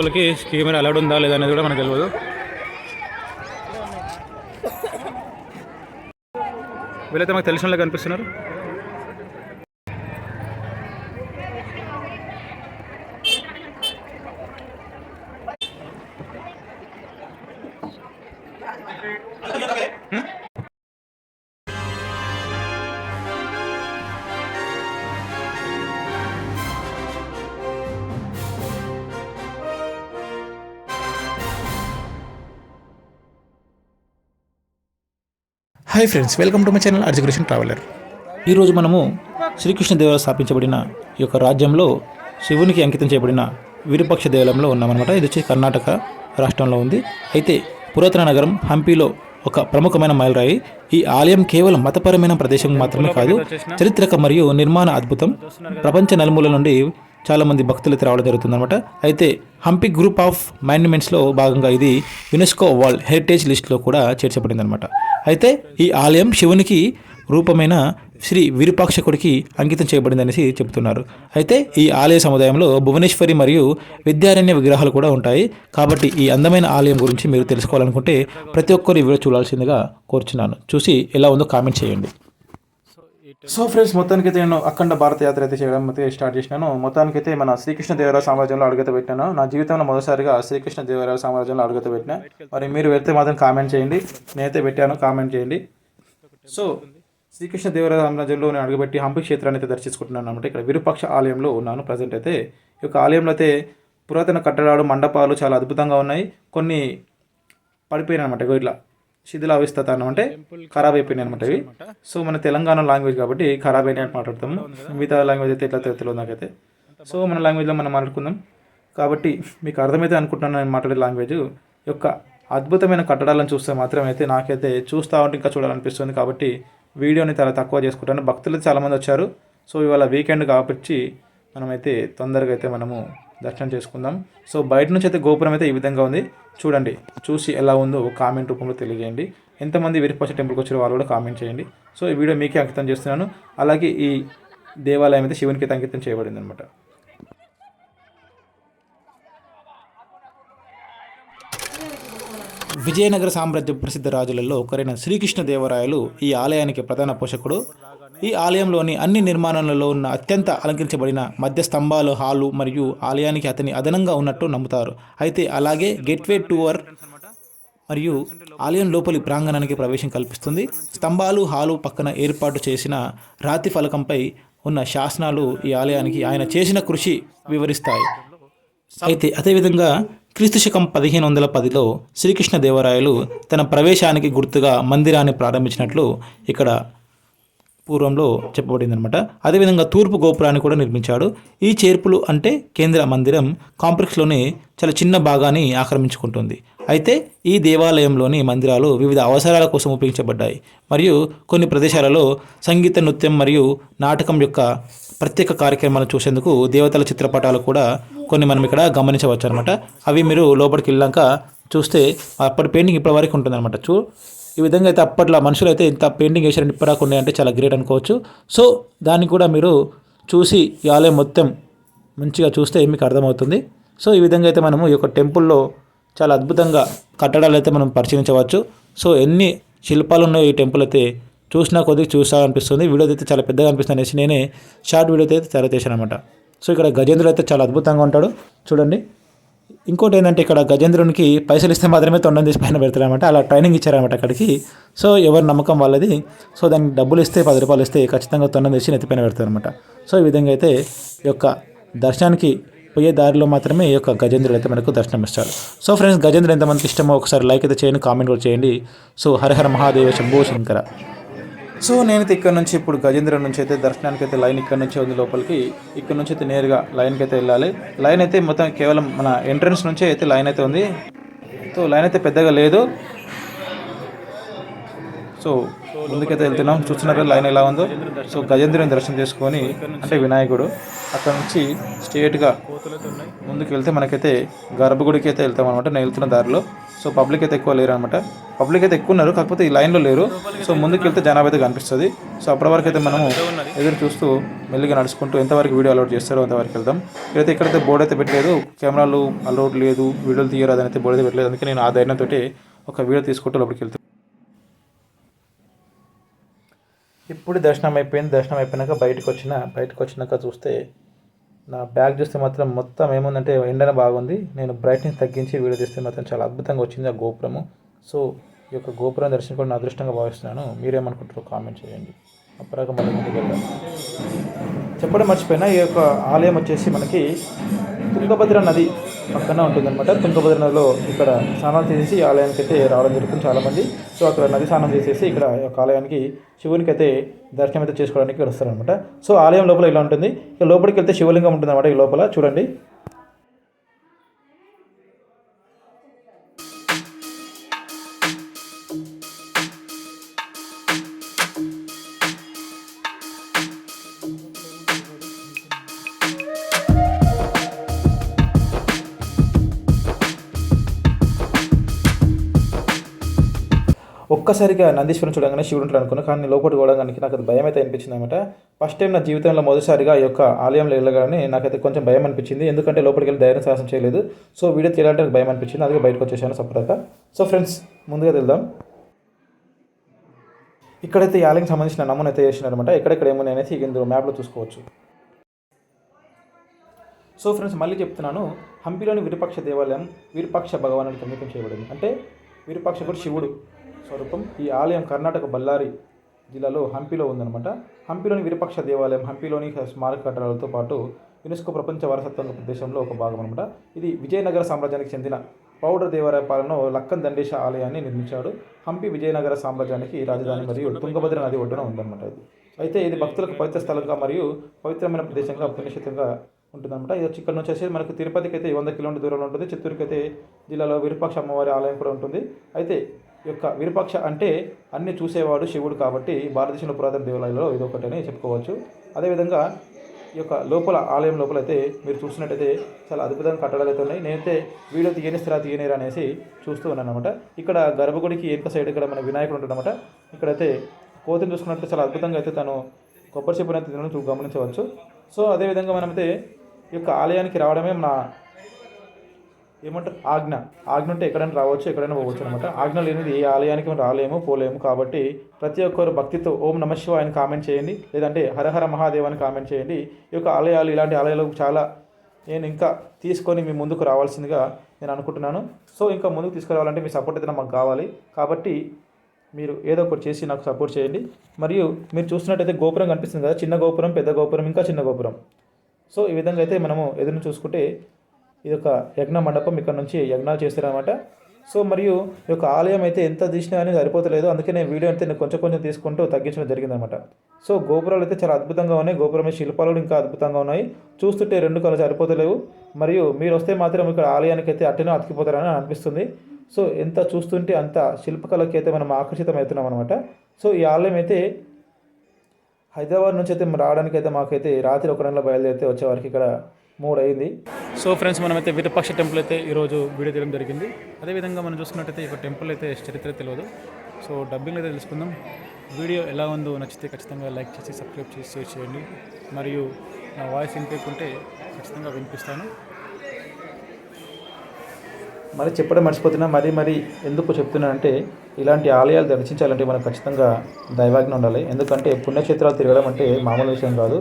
లోపలికి camera allowed ఉందా లేదా అనేది కూడా మనకు తెలియదు వీళ్ళైతే మాకు తెలిసిన వాళ్ళు కనిపిస్తున్నారు. Hi friends welcome to my channel Arjukrishna traveller ఈరోజు మనము శ్రీకృష్ణ దేవాలయం స్థాపించబడిన ఈ యొక్క రాజ్యంలో శివునికి అంకితం చేయబడిన విరూపక్ష దేవాలయంలో ఉన్నామన్నమాట. ఇది వచ్చి కర్ణాటక రాష్ట్రంలో ఉంది. అయితే పురాతన నగరం హంపీలో ఒక ప్రముఖమైన మైలురాయి. ఈ ఆలయం కేవలం మతపరమైన ప్రదేశం మాత్రమే కాదు చరిత్రక మరియు నిర్మాణ అద్భుతం. ప్రపంచ నలుమూల నుండి చాలా మంది భక్తులు అయితే రావడం జరుగుతుందన్నమాట. అయితే హంపి గ్రూప్ ఆఫ్ మాన్యుమెంట్స్లో భాగంగా ఇది యునెస్కో వరల్డ్ హెరిటేజ్ లిస్ట్లో కూడా చేర్చబడిందనమాట అయితే ఈ ఆలయం శివునికి రూపమైన శ్రీ విరూపాక్షకుడికి అంకితం చేయబడిందనేసి చెబుతున్నారు. అయితే ఈ ఆలయ సముదాయంలో భువనేశ్వరి మరియు విద్యారణ్య విగ్రహాలు కూడా ఉంటాయి. కాబట్టి ఈ అందమైన ఆలయం గురించి మీరు తెలుసుకోవాలనుకుంటే ప్రతి ఒక్కరు వీడియో చూడాల్సిందిగా కోరుచున్నాను. చూసి ఎలా ఉందో కామెంట్ చేయండి. సో ఫ్రెండ్స్ మొత్తానికైతే నేను అఖండ భారత యాత్ర అయితే చేయడం అయితే స్టార్ట్ చేసినాను. మొత్తానికైతే మన శ్రీకృష్ణ దేవరాయ సామ్రాజ్యంలో అడుగుత పెట్టాను. నా జీవితంలో మొదటిసారిగా శ్రీకృష్ణ దేవరాయ సామ్రాజ్యంలో అడుగుత పెట్టిన. మరి మీరు వెళ్తే మాత్రం కామెంట్ చేయండి. నేనైతే పెట్టాను కామెంట్ చేయండి. సో శ్రీకృష్ణ దేవరాయ సామ్రాజ్యంలో నేను అడుగుపెట్టి హంపి క్షేత్రాన్ని అయితే దర్శించుకుంటున్నాను అనమాట ఇక్కడ విరూపక్ష ఆలయంలో ఉన్నాను ప్రజెంట్ అయితే. ఈ యొక్క ఆలయంలో అయితే పురాతన కట్టడాలు మండపాలు చాలా అద్భుతంగా ఉన్నాయి. కొన్ని పడిపోయినాయి అనమాట ఇట్లా. శిథిలావిస్తతానం అంటే ఖరాబ్ అయిపోయినాయి అనమాట ఇవి. సో మన తెలంగాణ లాంగ్వేజ్ కాబట్టి ఖరాబ్ అయినాయి అని మాట్లాడతాము. మిగతా లాంగ్వేజ్ అయితే ఎట్లా తెలియదు నాకైతే. సో మన లాంగ్వేజ్లో మనం మాట్లాడుకుందాం. కాబట్టి మీకు అర్థమైతే అనుకుంటున్నాను నేను మాట్లాడే లాంగ్వేజ్ యొక్క అద్భుతమైన కట్టడాలను చూస్తే మాత్రం అయితే నాకైతే చూస్తూ ఉంటే ఇంకా చూడాలనిపిస్తుంది. కాబట్టి వీడియోని చాలా తక్కువ చేసుకుంటాను. భక్తులు చాలామంది వచ్చారు. సో ఇవాళ వీకెండ్ కాబట్టి మనమైతే తొందరగా అయితే మనము దర్శనం చేసుకుందాం. సో బయట నుంచి అయితే గోపురం అయితే ఈ విధంగా ఉంది. చూడండి చూసి ఎలా ఉందో కామెంట్ రూపంలో తెలియజేయండి. ఎంతమంది విరుపక్ష టెంపుల్కి వచ్చిన వాళ్ళు కూడా కామెంట్ చేయండి. సో ఈ వీడియో మీకే అంకితం చేస్తున్నాను. అలాగే ఈ దేవాలయం అయితే శివునికి అయితే అంకితం చేయబడింది అనమాట విజయనగర సామ్రాజ్య ప్రసిద్ధ రాజులలో ఒకరైన శ్రీకృష్ణ దేవరాయలు ఈ ఆలయానికి ప్రధాన పోషకుడు. ఈ ఆలయంలోని అన్ని నిర్మాణాలలో ఉన్న అత్యంత అలంకరించబడిన మధ్య స్తంభాలు హాలు మరియు ఆలయానికి అతని అదనంగా ఉన్నట్టు నమ్ముతారు. అయితే అలాగే గేట్వే టూవర్ మరియు ఆలయం లోపలి ప్రాంగణానికి ప్రవేశం కల్పిస్తుంది. స్తంభాలు హాలు పక్కన ఏర్పాటు చేసిన రాతి ఫలకంపై ఉన్న శాసనాలు ఈ ఆలయానికి ఆయన చేసిన కృషి వివరిస్తాయి. అయితే అదేవిధంగా క్రీస్తు శకం పదిహేను వందల పదిలో శ్రీకృష్ణ దేవరాయలు తన ప్రవేశానికి గుర్తుగా మందిరాన్ని ప్రారంభించినట్లు ఇక్కడ పూర్వంలో చెప్పబడింది అనమాట అదేవిధంగా తూర్పు గోపురాన్ని కూడా నిర్మించాడు. ఈ చేర్పులు అంటే కేంద్ర మందిరం కాంప్లెక్స్లోని చాలా చిన్న భాగాన్ని ఆక్రమించుకుంటుంది. అయితే ఈ దేవాలయంలోని మందిరాలు వివిధ అవసరాల కోసం ఉపయోగించబడ్డాయి. మరియు కొన్ని ప్రదేశాలలో సంగీత నృత్యం మరియు నాటకం యొక్క ప్రత్యేక కార్యక్రమాలు చూసేందుకు దేవతల చిత్రపటాలు కూడా కొన్ని మనం ఇక్కడ గమనించవచ్చు అనమాట అవి మీరు లోపలికి వెళ్ళాక చూస్తే అప్పటి పెయింటింగ్ ఇప్పటి వరకు ఉంటుంది అనమాట చూ ఈ విధంగా అయితే అప్పట్లో మనుషులు అయితే ఇంత పెయింటింగ్ వేసారని ఇప్పటిదాకా అంటే చాలా గ్రేట్ అనుకోవచ్చు. సో దాన్ని కూడా మీరు చూసి ఈ ఆలయం మొత్తం మంచిగా చూస్తే మీకు అర్థమవుతుంది. సో ఈ విధంగా అయితే మనము ఈ యొక్క టెంపుల్లో చాలా అద్భుతంగా కట్టడాలు అయితే మనం పరిశీలించవచ్చు. సో ఎన్ని శిల్పాలు ఉన్నాయో ఈ టెంపుల్ అయితే చూసినా కొద్దిగా చూసా అనిపిస్తుంది వీడియో అయితే చాలా పెద్దగా అనిపిస్తుంది అనేసి నేనే షార్ట్ వీడియో అయితే తయారు చేశాను అనమాట సో ఇక్కడ గజేంద్రుడు అయితే చాలా అద్భుతంగా ఉంటాడు. చూడండి. ఇంకోటి ఏంటంటే ఇక్కడ గజేంద్రునికి పైసలు ఇస్తే మాత్రమే తొండం తీసి పైన పెడతారనమాట అలా ట్రైనింగ్ ఇచ్చారనమాట అక్కడికి. సో ఎవరి నమ్మకం వాళ్ళది. సో దానికి డబ్బులు ఇస్తే పది రూపాయలు ఇస్తే ఖచ్చితంగా తొండం తీసి నెత్తిపైన పెడతారనమాట సో ఈ విధంగా అయితే ఈ యొక్క దర్శనానికి పోయే దారిలో మాత్రమే ఈ యొక్క గజేంద్రుడు అయితే మనకు దర్శనం ఇస్తారు సో ఫ్రెండ్స్ గజేంద్రుడు ఎంతమందికి ఇష్టమో ఒకసారి లైక్ అయితే చేయండి కామెంట్ కూడా చేయండి. సో హరహర మహాదేవ శంభో శంకర. సో నేనైతే ఇక్కడ నుంచి ఇప్పుడు గజేంద్ర నుంచి అయితే దర్శనానికి అయితే లైన్ ఇక్కడ నుంచి ఉంది లోపలికి. ఇక్కడ నుంచి అయితే నేరుగా లైన్కి అయితే వెళ్ళాలి. లైన్ అయితే మొత్తం కేవలం మన ఎంట్రన్స్ నుంచే అయితే లైన్ అయితే ఉంది. సో లైన్ అయితే పెద్దగా లేదు. సో ముందుకైతే వెళ్తున్నాం. చూస్తున్నారు లైన్ ఎలా ఉందో. సో గజేంద్రుని దర్శనం చేసుకొని అంటే వినాయకుడు అక్కడ నుంచి స్ట్రేట్గా ముందుకు వెళ్తే మనకైతే గర్భగుడికి అయితే వెళ్తాం అనమాట నేను వెళ్తున్న దారిలో. సో పబ్లిక్ అయితే ఎక్కువ లేరు అనమాట పబ్లిక్ అయితే ఎక్కువ ఉన్నారు కాకపోతే ఈ లైన్లో లేరు. సో ముందుకు వెళ్తే జనాభా అయితే కనిపిస్తుంది. సో అప్పటి వరకు అయితే మనము ఎదురు చూస్తూ మెల్లిగా నడుచుకుంటూ ఎంతవరకు వీడియో అలౌట్ చేస్తారో అంతవరకు వెళ్దాం. ఇక్కడైతే ఇక్కడైతే బోర్డు అయితే పెట్టలేదు కెమెరాలు అలౌట్ లేదు వీడియోలు తీయరాదని అయితే బోర్డు అయితే పెట్టలేదు. అందుకే నేను ఆ ధైర్యంతో ఒక వీడియో తీసుకుంటూ లోపలికి వెళ్తాను ఇప్పుడు దర్శనం అయిపోయింది దర్శనం అయిపోయినాక బయటకు వచ్చిన బయటకు వచ్చినాక చూస్తే నా బ్యాగ్ చూస్తే మాత్రం మొత్తం ఏముందంటే ఎండన బాగుంది. నేను బ్రైట్నెస్ తగ్గించి వీడియో తీస్తే మాత్రం చాలా అద్భుతంగా వచ్చింది ఆ గోపురము. సో ఈ యొక్క గోపురం దర్శనం కూడా నా అదృష్టంగా భావిస్తున్నాను. మీరేమనుకుంటారో కామెంట్ చేయండి. అప్పరాక మళ్ళీ ముందుకు వెళ్దాం. చెప్పడం మర్చిపోయినా ఈ యొక్క ఆలయం వచ్చేసి మనకి తుంగభద్ర నది పక్కన ఉంటుందన్నమాట. తుంగభద్ర నదిలో ఇక్కడ స్నానం చేసేసి ఆలయానికి అయితే రావడం జరుగుతుంది చాలామంది. సో అక్కడ నది స్నానం చేసేసి ఇక్కడ ఒక ఆలయానికి శివునికి అయితే దర్శనం అయితే చేసుకోవడానికి ఇక్కడ వస్తారనమాట సో ఆలయం లోపల ఇలా ఉంటుంది. ఇక లోపలికి వెళ్తే శివలింగం ఉంటుంది అనమాట ఈ లోపల. చూడండి. ఒక్కసారిగా నందీశ్వరం చూడగానే శివుడు ఉంటాడు అనుకున్నా కానీ లోపల పోవడానికి నాకు అది భయం అయితే అనిపించింది అనమాట ఫస్ట్ టైం నా జీవితంలో మొదటిసారిగా ఈ యొక్క ఆలయంలో వెళ్ళగానే నాకైతే కొంచెం భయం అనిపించింది. ఎందుకంటే లోపలికి వెళ్ళి ధైర్యం సాహసం చేయలేదు. సో వీడియో తీయాలంటే నాకు భయం అనిపించింది. అందుకే బయటకు వచ్చేసాను సపరేట్గా. సో ఫ్రెండ్స్ ముందుగా వెళ్దాం. ఇక్కడైతే ఈ ఆలయం సంబంధించిన నమూనా అయితే చేసినారనమాట ఎక్కడెక్కడ ఏమున్నాయి అనేది ఇందులో మ్యాప్లో చూసుకోవచ్చు. సో ఫ్రెండ్స్ మళ్ళీ చెప్తున్నాను. హంపిలోని విరూపాక్ష దేవాలయం విరూపాక్ష భగవానుడికి అంకితం చేయబడింది. అంటే విరూపాక్షకుడు శివుడు. స్వరూపం. ఈ ఆలయం కర్ణాటక బళ్ళారి జిల్లాలో హంపిలో ఉందన్నమాట. హంపిలోని విరపక్ష దేవాలయం హంపిలోని స్మారక కట్టడాలతో పాటు యునెస్కో ప్రపంచ వారసత్వ ప్రదేశంలో ఒక భాగం అనమాట ఇది విజయనగర సామ్రాజ్యానికి చెందిన పౌడర్ దేవాలయ పాలన లక్కన్ దండేశ ఆలయాన్ని నిర్మించాడు. హంపి విజయనగర సామ్రాజ్యానికి రాజధాని మరియు తుంగభద్ర నది ఒడ్డున ఉందన్నమాట ఇది. అయితే ఇది భక్తులకు పవిత్ర స్థలంగా మరియు పవిత్రమైన ప్రదేశంగా పుణ్యక్షేత్రంగా ఉంటుందన్నమాట. ఇది వచ్చి ఇక్కడ నుంచి వచ్చేసి మనకు తిరుపతికి అయితే వంద కిలోమీటర్ దూరంలో ఉంటుంది. చిత్తూరుకి అయితే జిల్లాలో విరూపాక్ష అమ్మవారి ఆలయం కూడా ఉంటుంది. అయితే యొక్క విరూపాక్ష అంటే అన్ని చూసేవాడు శివుడు కాబట్టి భారతదేశంలో పురాతన దేవాలయాల్లో ఇది ఒకటి అని చెప్పుకోవచ్చు. అదేవిధంగా ఈ యొక్క లోపల ఆలయం లోపల అయితే మీరు చూసినట్టయితే చాలా అద్భుతంగా కట్టడాలు అయితే ఉన్నాయి. నేనైతే వీడియో తీయనిస్తారా తీయనిరా అనేసి చూస్తూ ఉన్నాను అనమాట ఇక్కడ గర్భగుడికి వెనుక సైడ్ ఇక్కడ మన వినాయకుడు ఉంటుందన్నమాట ఇక్కడైతే కోతిని చూసుకున్నట్లయితే చాలా అద్భుతంగా అయితే తను కొబ్బరి చెప్పున తినడం గమనించవచ్చు. సో అదేవిధంగా మనమైతే ఈ యొక్క ఆలయానికి రావడమే మన ఏమంటారు? ఆజ్ఞ. ఆజ్ఞ ఉంటే ఎక్కడైనా రావచ్చు ఎక్కడైనా పోవచ్చు అనమాట ఆజ్ఞ లేనిది ఏ ఆలయానికి మనం రాలేము పోలేము. కాబట్టి ప్రతి ఒక్కరు భక్తితో ఓం నమ శివాయ అని కామెంట్ చేయండి. లేదంటే హరహర మహాదేవ్ అని కామెంట్ చేయండి. ఈ యొక్క ఆలయాలు ఇలాంటి ఆలయాలు చాలా నేను ఇంకా తీసుకొని మీ ముందుకు రావాల్సిందిగా నేను అనుకుంటున్నాను. సో ఇంకా ముందుకు తీసుకురావాలంటే మీ సపోర్ట్ అయితే మాకు కావాలి. కాబట్టి మీరు ఏదో ఒకటి చేసి నాకు సపోర్ట్ చేయండి. మరియు మీరు చూసినట్టయితే గోపురం కనిపిస్తుంది కదా చిన్న గోపురం పెద్ద గోపురం ఇంకా చిన్న గోపురం. సో ఈ విధంగా అయితే మనము ఎదురు చూసుకుంటే ఇది ఒక యజ్ఞ మండపం ఇక్కడ నుంచి యజ్ఞాలు చేస్తారనమాట సో మరియు ఈ యొక్క ఆలయం అయితే ఎంత తీసినా అనేది సరిపోతలేదు. అందుకే నేను వీడియో అయితే నేను కొంచెం కొంచెం తీసుకుంటూ తగ్గించడం జరిగిందనమాట సో గోపురాలు అయితే చాలా అద్భుతంగా ఉన్నాయి. గోపురం శిల్పాలు ఇంకా అద్భుతంగా ఉన్నాయి. చూస్తుంటే రెండు కళ్ళు సరిపోతలేవు. మరియు మీరు వస్తే మాత్రం ఇక్కడ ఆలయానికి అయితే అట్టనే అతికిపోతారని అనిపిస్తుంది. సో ఎంత చూస్తుంటే అంత శిల్పకళకి అయితే మనం ఆకర్షితం అవుతున్నాం అనమాట సో ఈ ఆలయం అయితే హైదరాబాద్ నుంచి అయితే రావడానికి అయితే మాకైతే రాత్రి ఒక నెల బయలుదేరితే వచ్చేవారికి ఇక్కడ మూడు అయింది సో ఫ్రెండ్స్ మనమైతే విరూపాక్ష టెంపుల్ అయితే ఈరోజు వీడియో తీయడం జరిగింది. అదేవిధంగా మనం చూసుకున్నట్టయితే యొక్క టెంపుల్ అయితే చరిత్ర తెలియదు. సో డబ్బింగ్ అయితే తెలుసుకుందాం. వీడియో ఎలా ఉందో నచ్చితే ఖచ్చితంగా లైక్ చేసి సబ్స్క్రైబ్ చేసి షేర్ చేయండి. మరియు నా వాయిస్ వినిపించుకుంటే ఖచ్చితంగా వినిపిస్తాను. మరి చెప్పడం మర్చిపోతున్నా మరి మరి ఎందుకు చెప్తున్నానంటే ఇలాంటి ఆలయాలు దర్శించాలంటే మనకు ఖచ్చితంగా దైవాజ్ఞ ఉండాలి. ఎందుకంటే పుణ్యక్షేత్రాలు తిరగడం అంటే మామూలు విషయం కాదు.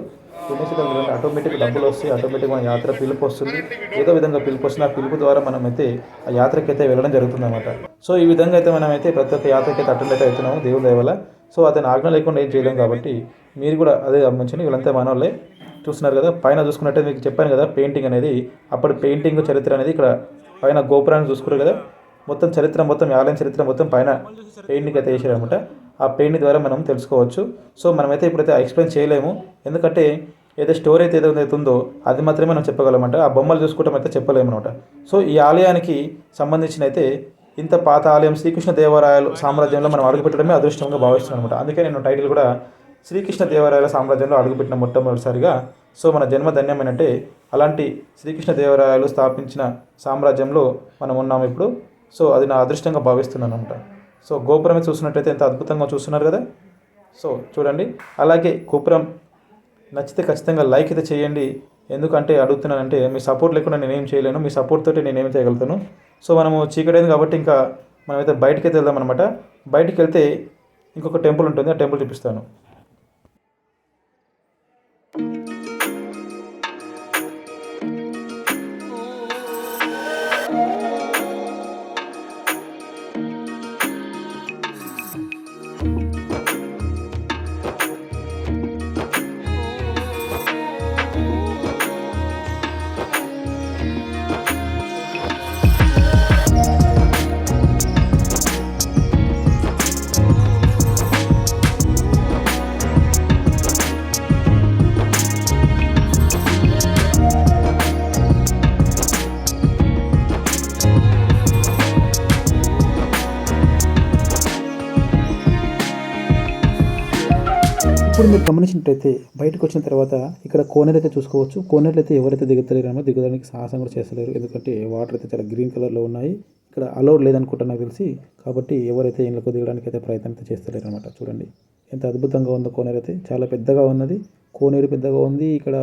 పుణ్యక్షేత్రాలు తిరగడం ఆటోమేటిక్ డబ్బులు వస్తాయి ఆటోమేటిక్ మన యాత్ర పిలుపు వస్తుంది. ఏదో విధంగా పిలుపు వస్తుంది ఆ పిలుపు ద్వారా మనం అయితే ఆ యాత్రకి అయితే వెళ్ళడం జరుగుతుంది అనమాట సో ఈ విధంగా అయితే మనం అయితే ప్రతి ఒక్క యాత్రకి అయితే అటెండ్ అయితే అవుతున్నాము దేవుని దయ సో అతని ఆజ్ఞ లేకుండా ఏం చేయలేం కాబట్టి మీరు కూడా అదే గమనించండి. వీళ్ళంతా మనోళ్ళే చూస్తున్నారు కదా. పైన చూసుకున్నట్టే మీకు చెప్పాను కదా పెయింటింగ్ అనేది అప్పటి పెయింటింగ్ చరిత్ర అనేది ఇక్కడ పైన గోపురాన్ని చూసుకున్నారు కదా. మొత్తం చరిత్ర మొత్తం ఆలయం చరిత్ర మొత్తం పైన పెయింటింగ్ అయితే వేసారనమాట ఆ పెయింటింగ్ ద్వారా మనం తెలుసుకోవచ్చు. సో మనమైతే ఇప్పుడైతే ఎక్స్ప్లెయిన్ చేయలేము. ఎందుకంటే ఏదో స్టోరీ అయితే ఏదో ఉందో అది మాత్రమే మనం చెప్పగలమంట. ఆ బొమ్మలు చూసుకోవటం అయితే చెప్పలేము అనమాట సో ఈ ఆలయానికి సంబంధించిన అయితే ఇంత పాత ఆలయం శ్రీకృష్ణ దేవరాయలు సామ్రాజ్యంలో మనం అడుగుపెట్టడమే అదృష్టంగా భావిస్తున్నాను అనమాట అందుకే నేను టైటిల్ కూడా శ్రీకృష్ణ దేవరాయల సామ్రాజ్యంలో అడుగుపెట్టిన మొట్టమొదటిసారిగా సో మన జన్మ ధన్యమైనట్టే అలాంటి శ్రీకృష్ణ దేవరాయలు స్థాపించిన సామ్రాజ్యంలో మనం ఉన్నాం ఇప్పుడు. సో అది నా అదృష్టంగా భావిస్తున్నాను అనమాట సో గోపురమే చూసినట్టయితే ఎంత అద్భుతంగా చూస్తున్నారు కదా. సో చూడండి. అలాగే గోపురం నచ్చితే ఖచ్చితంగా లైక్ అయితే చేయండి. ఎందుకంటే అడుగుతున్నానంటే మీ సపోర్ట్ లేకుండా నేనేం చేయలేను. మీ సపోర్ట్ తోటి నేనేం చేయగలుగుతాను. సో మనము చీకటైంది కాబట్టి ఇంకా మనమైతే బయటకైతే వెళ్దాం అనమాట బయటికి వెళ్తే ఇంకొక టెంపుల్ ఉంటుంది. ఆ టెంపుల్ చూపిస్తాను. గమనించినట్టయితే బయటకు వచ్చిన తర్వాత ఇక్కడ కోనేరు అయితే చూసుకోవచ్చు. కోనేరులో అయితే ఎవరైతే దిగుతలేరో దిగడానికి సాహసం కూడా చేస్తలేరు. ఎందుకంటే వాటర్ అయితే చాలా గ్రీన్ కలర్లో ఉన్నాయి. ఇక్కడ అలౌడ్ లేదనుకుంటా నాకు తెలిసి. కాబట్టి ఎవరైతే ఇళ్ళకు దిగడానికి అయితే ప్రయత్నం అయితే చేస్తలేరు అనమాట చూడండి. ఎంత అద్భుతంగా ఉందో కోనేరు అయితే చాలా పెద్దగా ఉన్నది. కోనేరు పెద్దగా ఉంది. ఇక్కడ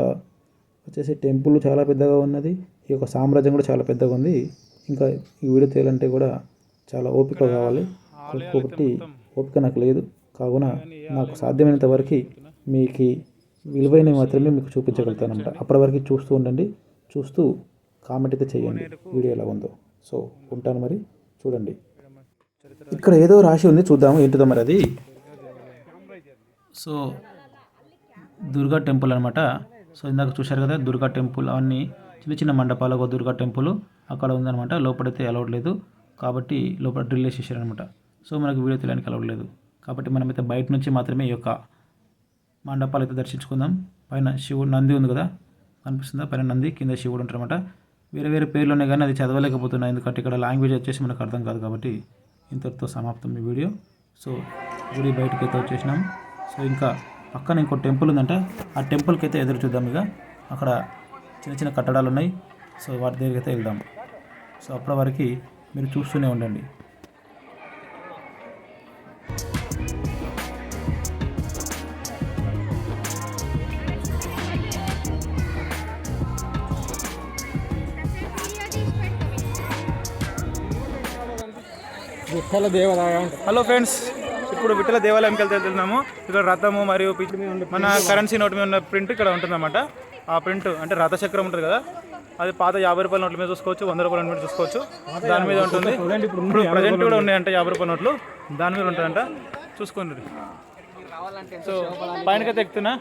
వచ్చేసి టెంపుల్ చాలా పెద్దగా ఉన్నది. ఈ యొక్క సామ్రాజ్యం కూడా చాలా పెద్దగా ఉంది. ఇంకా ఈ వీడియో తీయాలంటే కూడా చాలా ఓపిక కావాలి. కాబట్టి ఓపిక నాకు లేదు. కావున నాకు సాధ్యమైనంత వరకు మీకు విలువైనవి మాత్రమే మీకు చూపించగలుగుతాను అనమాట అప్పటి వరకు చూస్తూ ఉండండి. చూస్తూ కామెంట్ అయితే చేయండి. వీడియో ఎలా ఉందో. సో ఉంటాను మరి. చూడండి. ఇక్కడ ఏదో రాసి ఉంది. చూద్దాము. ఏంటిదో మరి అది? సో దుర్గా టెంపుల్ అనమాట సో ఇందాక చూశారు కదా దుర్గా టెంపుల్. అవన్నీ చిన్న చిన్న మండపాలు ఒక దుర్గా టెంపుల్ అక్కడ ఉందన్నమాట. లోపలైతే అలౌడ్ లేదు. కాబట్టి లోపల డ్రిల్ వేసేసారనమాట సో మనకు వీడియో తెలియడానికి అలౌడ్ లేదు. కాబట్టి మనమైతే బయట నుంచి మాత్రమే ఈ యొక్క మండపాలు అయితే దర్శించుకుందాం. పైన శివుడు నంది ఉంది కదా కనిపిస్తుందా? పైన నంది కింద శివుడు ఉంటారన్నమాట. వేరే వేరే పేర్లు ఉన్నాయి కానీ అది చదవలేకపోతున్నాయి. ఎందుకంటే ఇక్కడ లాంగ్వేజ్ వచ్చేసి మనకు అర్థం కాదు కాబట్టి ఇంతటితో సమాప్తం ఈ వీడియో. సో గుడి బయటకి అయితే వచ్చేసినాం. సో ఇంకా పక్కన ఇంకో టెంపుల్ ఉందంట. ఆ టెంపుల్కి అయితే ఎదురు చూద్దాం ఇక. అక్కడ చిన్న చిన్న కట్టడాలు ఉన్నాయి సో వాటి దగ్గరికి అయితే వెళ్దాం. సో అప్పటి వరకు మీరు చూస్తూనే ఉండండి. విఠల దేవాలయం హలో ఫ్రెండ్స్ ఇప్పుడు విఠల దేవాలయంకి వెళ్తే వెళ్తున్నాము. ఇక్కడ రథము మరియు మన కరెన్సీ నోట్ మీద ఉన్న ప్రింట్ ఇక్కడ ఉంటుందన్నమాట. ఆ ప్రింట్ అంటే రథచక్రం ఉంటుంది కదా అది పాత యాభై రూపాయల నోట్ల మీద చూసుకోవచ్చు వంద రూపాయల నోట్ మీద చూసుకోవచ్చు. దాని మీద ఉంటుంది. ఇప్పుడు ప్రజెంట్ కూడా ఉన్నాయంట యాభై రూపాయల నోట్లు. దాని మీద ఉంటుందంట. చూసుకోండి. సో పైనకైతే ఎక్కుతున్నా?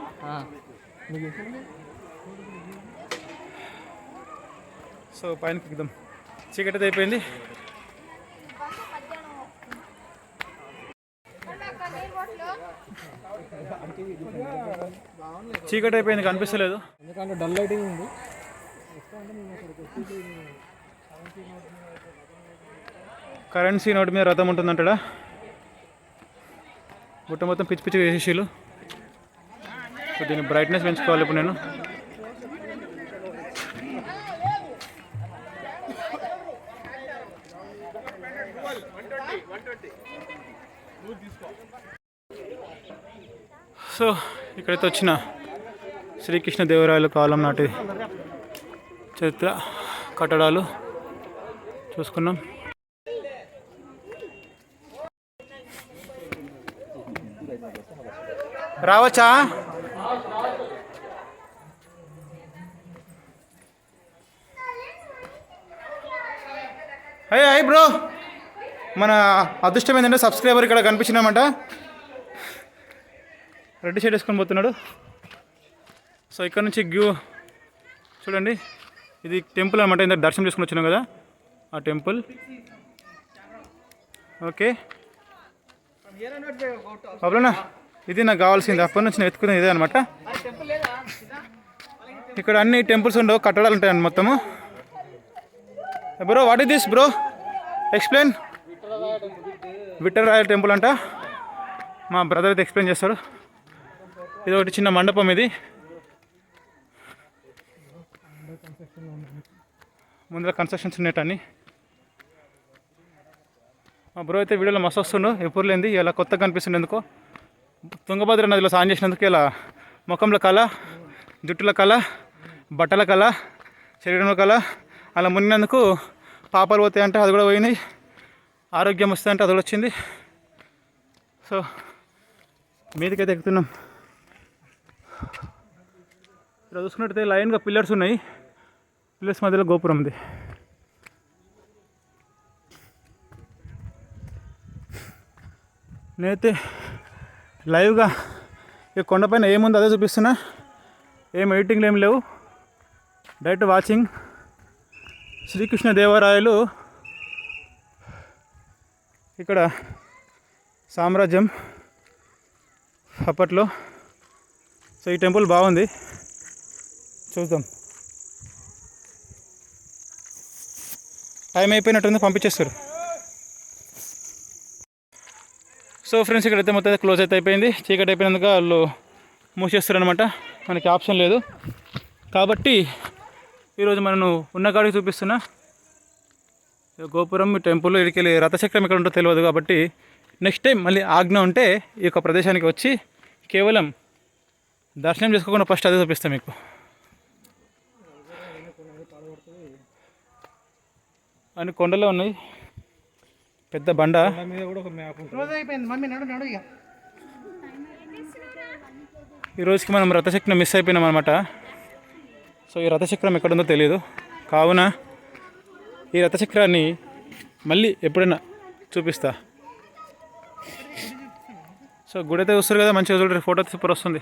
సో పైనకి ఎక్కుదాం. చీకటి అయిపోయింది. చీకటి అయిపోయింది కనిపిస్తలేదు. ఎందుకంటే డల్ లైటింగ్ ఉంది. కరెన్సీ నోట్ మీద రథం ఉంటుందంటాడా? బుట్ట మొత్తం పిచ్చి పిచ్చి వేసేసిలు సో దీని బ్రైట్నెస్ పెంచుకోవాలి ఇప్పుడు నేను. సో ఇక్కడైతే వచ్చిన శ్రీకృష్ణ దేవరాయల కాలం నాటి చరిత్ర కట్టడాలు చూసుకున్నాం. రావచ్చా? అయ్యా అయ్యి బ్రో. మన అదృష్టం ఏంటంటే సబ్స్క్రైబర్ ఇక్కడ కనిపించినామంట. రెడ్ షర్ట్ వేసుకొని పోతున్నాడు. సో ఇక్కడ నుంచి గ్యూ చూడండి ఇది టెంపుల్ అనమాట ఇందాక దర్శనం చేసుకుని వచ్చినాం కదా ఆ టెంపుల్. ఓకే. అవునా ఇది నాకు కావాల్సింది. అప్పటి నుంచి నేను ఎత్తుకునేది ఇదే అనమాట ఇక్కడ అన్ని టెంపుల్స్ ఉండవు కట్టడాలు ఉంటాయండి మొత్తము. Bro what is this bro explain విఠలరాయల temple. అంట. మా బ్రదర్ అయితే ఎక్స్ప్లెయిన్ చేస్తాడు. ఇది ఒకటి చిన్న మండపం ఇది. ముందర కన్స్ట్రక్షన్స్ ఉన్నట్టని మా బ్రో అయితే వీడియోలో మస్తు వస్తుండు. ఎప్పుడు లేనిది ఇలా కొత్తగా కనిపిస్తుండే ఎందుకో. తుంగభద్ర నదిలో సాయం చేసినందుకు ఇలా ముఖంలో కళ జుట్టుల కళ బట్టల కళ శరీరంలో కళ. అలా మునినందుకు పాపాలు పోతాయి అంటే అది కూడా పోయినాయి. ఆరోగ్యం వస్తుందంటే అది కూడా వచ్చింది. సో మీదకైతే ఎక్కుతున్నాం. ఇక్కడ చూసుకున్నట్టయితే లైన్గా పిల్లర్స్ ఉన్నాయి. పిల్లర్స్ మధ్యలో గోపురం ఉంది. నేనైతే లైవ్గా ఈ కొండపైన ఏముందో అదే చూపిస్తున్నా. ఏం ఎడిటింగ్లు ఏం లేవు. Direct watching. శ్రీకృష్ణ దేవరాయలు ఇక్కడ సామ్రాజ్యం అప్పట్లో సో ఈ టెంపుల్ బాగుంది. చూద్దాం. టైం అయిపోయినట్టుంది పంపించేస్తారు. సో ఫ్రెండ్స్ ఇక్కడైతే మొత్తం క్లోజ్ అయితే అయిపోయింది. చీకటి అయిపోయినందుకు వాళ్ళు మూసేస్తారు అనమాట మనకి ఆప్షన్ లేదు. కాబట్టి ఈరోజు మనం ఉన్న కాడికి చూపిస్తున్నా. ఈ గోపురం టెంపుల్ ఇడికెళ్ళి రథచక్రం ఎక్కడ ఉంటుందో తెలియదు కాబట్టి నెక్స్ట్ టైం మళ్ళీ ఆజ్ఞ ఉంటే ఈ యొక్క ప్రదేశానికి వచ్చి కేవలం దర్శనం చేసుకోకుండా ఫస్ట్ అదే చూపిస్తాను మీకు. అన్ని కొండలే ఉన్నాయి. పెద్ద బండ. మీద కూడా ఒక మ్యాప్ ఈ రోజుకి మనం రథచక్రం మిస్ అయిపోయినాం అనమాట సో ఈ రథచక్రం ఎక్కడుందో తెలియదు కావున ఈ రథచక్రాన్ని మళ్ళీ ఎప్పుడైనా చూపిస్తా. సో గుడి అయితే చూస్తారు కదా మంచిగా చూడండి ఫోటో సూపర్ వస్తుంది